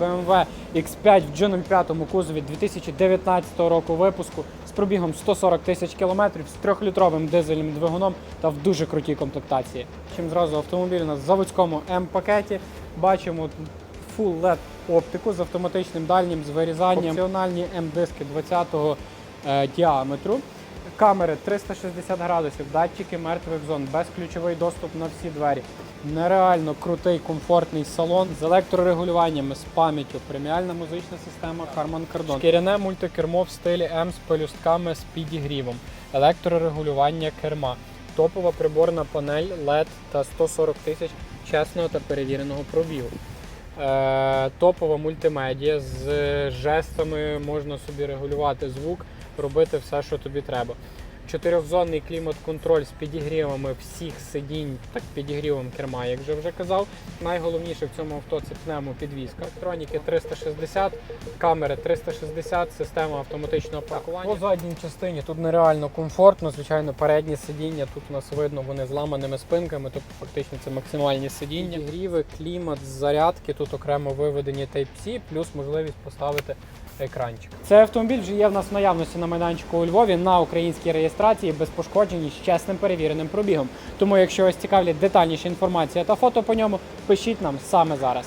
BMW X5 в G05 кузові 2019 року випуску з пробігом 140 тисяч кілометрів з трьохлітровим дизельним двигуном та в дуже крутій комплектації. Чим зразу автомобіль у нас в заводському М-пакеті. Бачимо Full LED оптику з автоматичним дальнім з вирізанням, опціональні М-диски 20-го е, діаметру. Камери 360 градусів, датчики мертвих зон, безключовий доступ на всі двері. Нереально крутий, комфортний салон з електрорегулюваннями, з пам'яттю, преміальна музична система Harman Kardon. Шкіряне мультикермо в стилі М з пелюстками з підігрівом, електрорегулювання керма, топова приборна панель LED та 140 тисяч чесного та перевіреного пробігу. Е, топова мультимедіа з жестами можна собі регулювати звук, робити все, що тобі треба. Чотирьохзонний клімат-контроль з підігрівами всіх сидінь, так підігрівом керма, як вже вже казав. Найголовніше в цьому авто це пневмопідвізка. Електроніки 360, камери 360, система автоматичного паркування. По задній частині тут нереально комфортно. Звичайно, передні сидіння. Тут у нас видно вони з ламаними спинками, тобто фактично це максимальні сидіння. Підігріви, клімат, зарядки. Тут окремо виведені Type-C, плюс можливість поставити екранчик. Цей автомобіль вже є в нас в наявності на майданчику у Львові на українській реєстрації без пошкоджень з чесним перевіреним пробігом. Тому, якщо вас цікавлять детальніша інформація та фото по ньому, пишіть нам саме зараз.